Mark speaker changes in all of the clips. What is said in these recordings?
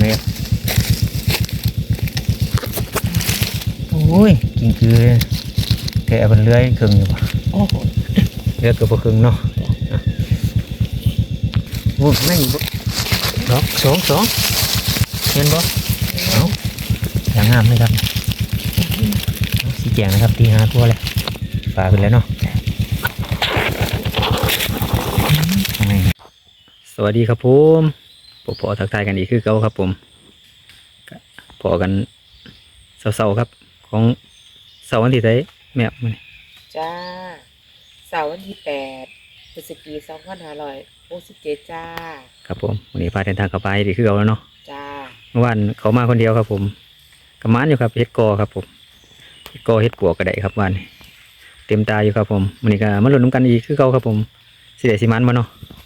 Speaker 1: เมตรโอ้ยกินคือแกะมันเลื้อยครึ่งอยู่ป่ะ
Speaker 2: โอ้โห
Speaker 1: เลื้อยเกือบบ่ครึ่งเนาะอะโอ้ยไม่บ่ดอกสองสองเห็นบ่เอาอย่างงามเลยครับเอาสีแจงนะครับตีหาตัวเลยปลาไปแล้วเนาะข้างในสวัสดีครับผมป พอทักทายกันอีกคือเก่าครับ ผมก็พอกันเสาๆครับ ของเสาร์วันที่ไดแม่มัน
Speaker 2: จ้าเสาร์วันที่แปดพฤศจิกายนสองพันห้าร้อยหกสิบเจ็ดจ้าดี
Speaker 1: วันนี้พาเดินทางกลับไปดีคือเก่าแล้วเนาะ
Speaker 2: จ้า
Speaker 1: เมื่อวานเขามาคนเดียวครับ ผมกระมานอยู่ครับเฮ็ดกอครับ ผมเฮ็ดกอเฮ็ดปวกกระไดครับวันนี้เต็มตาอยู่ครับผมวันนี้ก็มาลุ้นน้ำกันอีกคือเก่าครับ ผมสิได้สิมันมาเนาะ
Speaker 2: จ้า
Speaker 1: พี่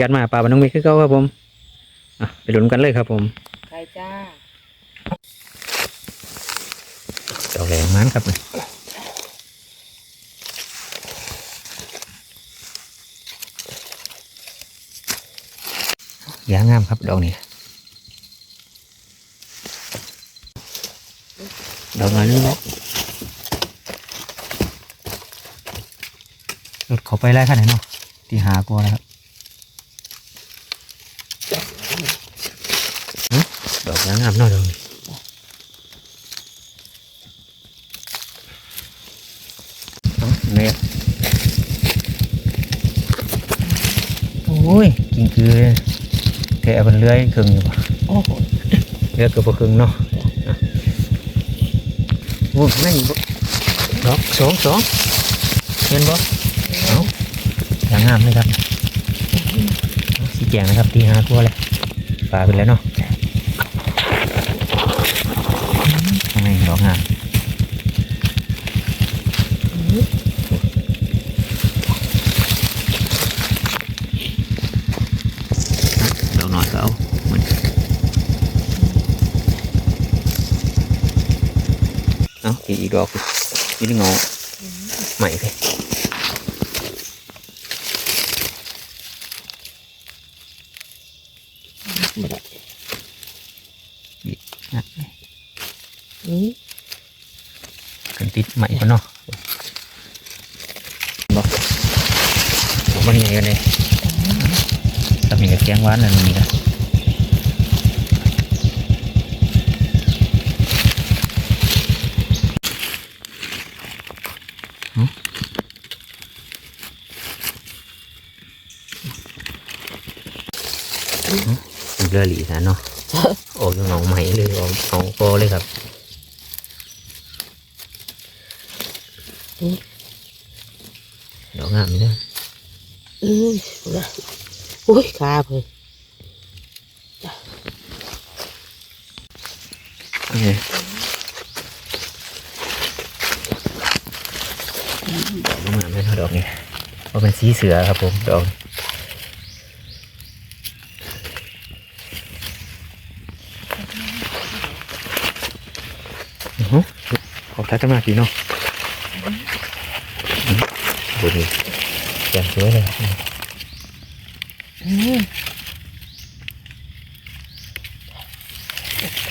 Speaker 1: กัดมาปลาบันน้องมีคือเก่าครับผมอะไปลุ้นกันเลยครับผม
Speaker 2: ใครจ้า
Speaker 1: ดอกแหลงมันครับนี่ยางงามครับดอกนี้ดอกนั้นเนาะหลุดเขาไปไล่ขนาดไหนเนาะที่หากลัวแล้วครับหึ ดอกยางงามเนาะดอกนี้เมตรโอ้ยกินคือแกะมันเลื้อยครึ่งอยู่ป่ะ
Speaker 2: โอ้โห
Speaker 1: เลื้อยเกือบบ่ครึ่งเนาะอะโอ้ยไม่บ่ดอกสองสองเห็นบ่เอาอย่างงามเลยครับเอาสีแจงนะครับตีหาตัวเลยปลาไปแล้วเนาะ ข้างในดอกงามดอก หน่อยก็เอาเหมือนเอาอีกอีกดอกนี่เงาใหม่เลยอีกนะ
Speaker 2: นี่
Speaker 1: กันติดใหม่ก็เนาะบอกบอกมันไงกันเลยถ้ามีกระเทียงหวานนั่นมีกันเป็นเรือหลีนะเนาะออกจากหนองใหม่เลยออกหนองโกเลยครับ ดอกงามเลย
Speaker 2: อุ้ยอุ้ยขาเพิ่น
Speaker 1: โอเคดอกงามเลยครับดอกนี้เพราะเป็นสีเสือครับผมดอกอื้อหือขอบทักกันมากดีเนาะอื้อดูนี่แจ่ม สวยเลย
Speaker 2: อืม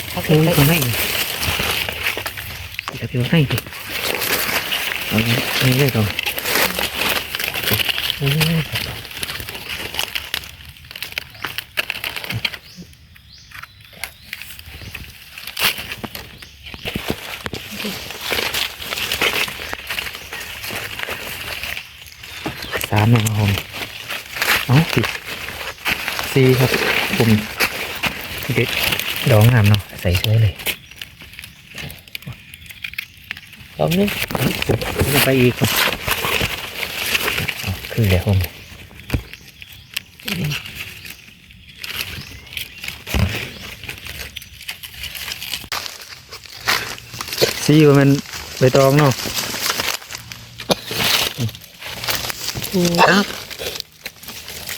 Speaker 1: เอาเพียงไว้เอาไว้เอาเพียงไว้ดิเอาไว้เอาไว้ก่อนโอ้ยามนะครับผมเอาสิสี่ครับผมเด็ดดอกงามเนาะใส่สวยเลย
Speaker 2: สองนึง
Speaker 1: ลงไปอีกครับเอาคือแล้วผมซีว่ามันใบตองเนาะ
Speaker 2: ครับ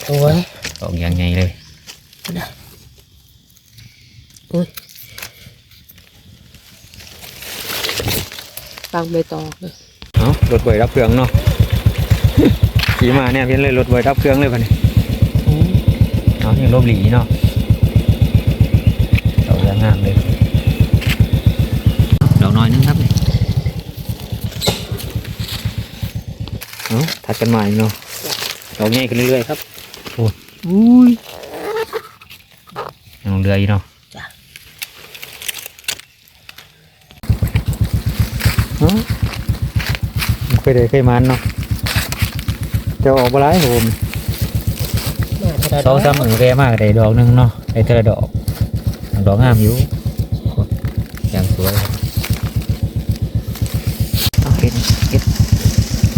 Speaker 2: สวย
Speaker 1: ออกอย่างไงเลย
Speaker 2: อุ้ยฟังใบตองเลย
Speaker 1: เอารถบวยรับเครื่องเนาะขี่มาเนี่ยเพี้ยนเลยรถบวยรับเครื่องเลยพันนี้
Speaker 2: อืม
Speaker 1: เอาอย่างลบหลีเนาะงามเลย ดอกน้อยนึงครับนี่ เอาถัดกันมาอีกเนาะดอกใหญ่ขึ้นเรื่อยๆครับโอ้ยอุ้ยยังลงเรืออยู่เนาะ
Speaker 2: จ้ะ
Speaker 1: เอ้าเคยได้เคยมันเนาะจะออกมาไล่ผม
Speaker 2: มาเท่า
Speaker 1: สองสามหมื่นแรมากได้ดอกหนึงเนาะได้เท่าดอกดอกงามอยู่อย่างสวยครับเอาเห็ดเห็ด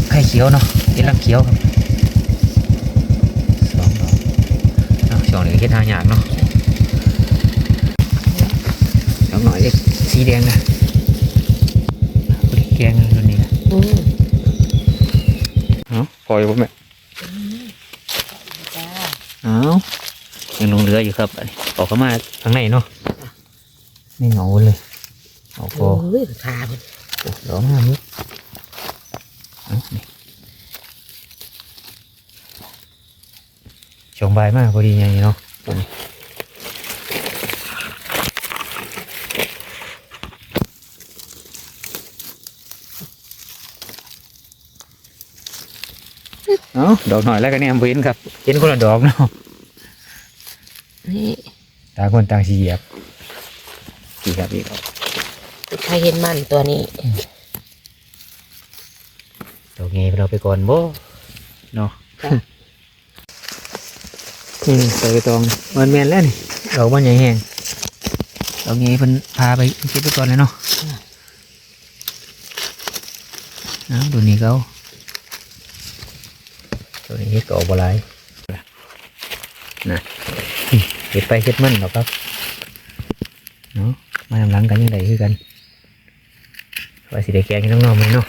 Speaker 1: ไข่เขียวเนาะเห็ดรังเขียวครับสองดอกเนาะสองนี่ก็เห็ดหายากเนาะดอกหน่อยเล็กสีแดงนะพอดีแกงตัวนี้นะ
Speaker 2: อืม
Speaker 1: เอ้าปล่อยผมแม่
Speaker 2: จ้า
Speaker 1: เอ้ายังลงเรืออยู่ครับอันนี้ออกเข้ามาข้างในเนาะไม่เหงาเลยเอาพอ
Speaker 2: โอ้ยขามัน
Speaker 1: ร้องงามนิดเอานี่ ชงใบายมากพอดีอย่างนี้เนาะตัวนี้เอาดอกหน่อยแล้วกันเนี่ยเว้นครับเห็นคนละดอกเนาะ
Speaker 2: นี่
Speaker 1: ต่างคนต่างสีเหยียบอีกครับอีกครับ
Speaker 2: ใครเห็นมันตัวนี้
Speaker 1: ดอกนี้เราไปก่อนบ่เนาะ
Speaker 2: จ้ะ
Speaker 1: นี่ใส่ไปตองมันแมนแล้วนี่ดอกมันใหญ่แห้งดอกนี้เพิ่นพาไปเก็บไปก่อนเลยเนาะนะดูนี่เขาตัวนี้เฮ็ดก็ออกบ่หลายนะเฮ็ดไปเฮ็ดมันหรอกครับเนาะมาทำหลังกันยังไงคือกันว่าสิได้แกงให้น้องๆไหมเนาะ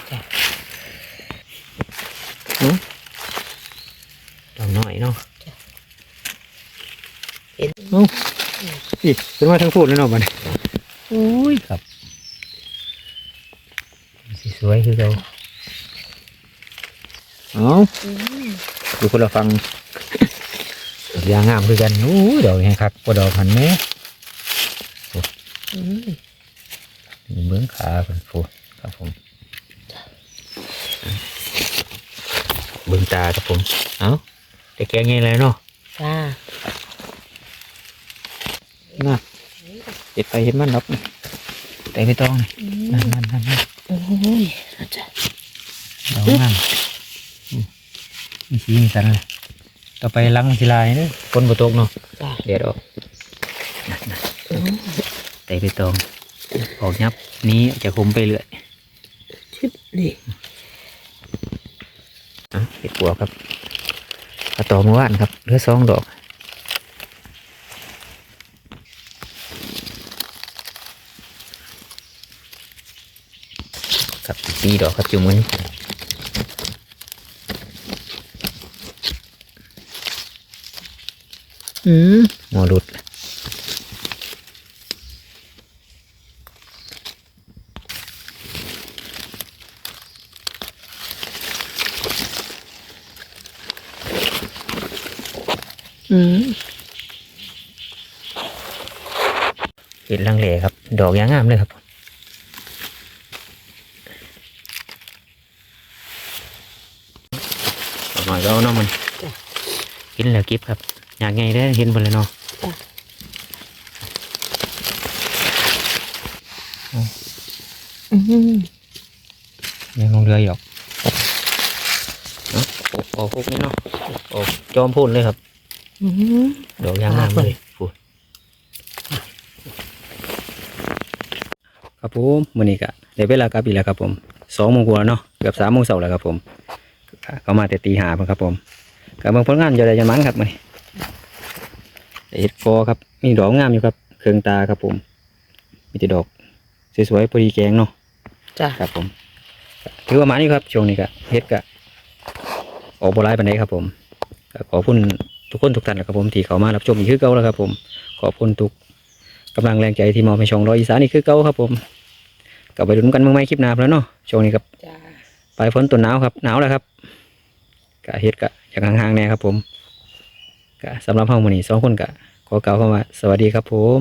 Speaker 1: ดอกน้อยเนาะ
Speaker 2: เห็น
Speaker 1: เอ้าอีเป็นว่าทั้งพูดแล้วเนาะบัดนี้โอ้ยครับสีสวยคือเราเอ้า
Speaker 2: อืม
Speaker 1: ดูคนละฟังดอกยางงามคือกันโอ้ยดอกแห้งคักกว่าดอกหันแม่
Speaker 2: อืม
Speaker 1: นี่เบื้องขาเป็นฟูครับผมเบื้องตาครับผม เอ้าแต่แกงไงเลยเนาะ
Speaker 2: จ้า
Speaker 1: น่ะเห็ดไปเห็ดมันดอกนี่แต่ไม่ต้องนี่
Speaker 2: อืม
Speaker 1: นั่นนั่นนั่นนั่น
Speaker 2: โอ้ยอาจารย์
Speaker 1: ดอกงามอืมมีสีมีสันเลยต่อไปล้างมันสิลายเด้อฝนบ่ตกเนาะ
Speaker 2: จ้า
Speaker 1: เดี๋ยวออกนั่นนั่น
Speaker 2: อืม
Speaker 1: แต่ไปตองออกยับนี้จะคุมไปเรื่อย
Speaker 2: ชิบนี่
Speaker 1: อะเห็ดปัวครับกระต่อเมื่อวานครับเหลือสองดอก ครับอีกสี่ดอกครับจุ่มมือนี้อืมหมอหลุด
Speaker 2: อืม
Speaker 1: เห็ดลังเลครับ ดอกยางงามเลยครับดอก หน่อยก็เอาเนาะมันกินแล้วกิบครับ อยากไงได้เห็นหมดเลยเนาะยังลงเรืออยู่หรอกโอ้โอ้พวกนี้เนาะโอ้จอมพูนเลยครับ
Speaker 2: อืม
Speaker 1: ดอกยางงามเลยพูดครับผมมื้อนี้ก็ได้เวลากลับอีกแล้วครับผมสองโมงกว่าเนาะเกือบสามโมงเช้าแล้วครับผม ก็เข้ามาแต่ตีห้าเพิ่นครับผมกับเบิ่งผลงานอยู่ได้จังมันครับมื้อนี้ได้เฮ็ดฟอครับ มีดอกงามอยู่ครับ เครื่องตาครับผม มีแต่ดอกสวยๆพอดีแกงเนาะ
Speaker 2: จ้า
Speaker 1: ครับผมถือว่ามานี่ครับช่วงนี้ก็เฮ็ดก็ออกบรายปันไดครับผมก็ขอบคุณทุกคนทุกท่านนะครับผมที่เข้ามารับชมอีกคือเก่าแล้วครับผม ขอบคุณทุกกำลังแรงใจที่มอบให้ช่องรอยอีสานอีกคือเก่าครับผมกลับไปดูกันเมื่อไม่คลิปหน้าแล้วเนาะช่วงนี้ครับ
Speaker 2: จ้า
Speaker 1: ปลายฝนตัวหนาวครับหนาวแล้วครับกะเฮ็ดกะอย่างห่างๆแน่ครับผมกะสำหรับเฮามื้อนี้สองคนกะขอกล่าวคำว่าสวัสดีครับผม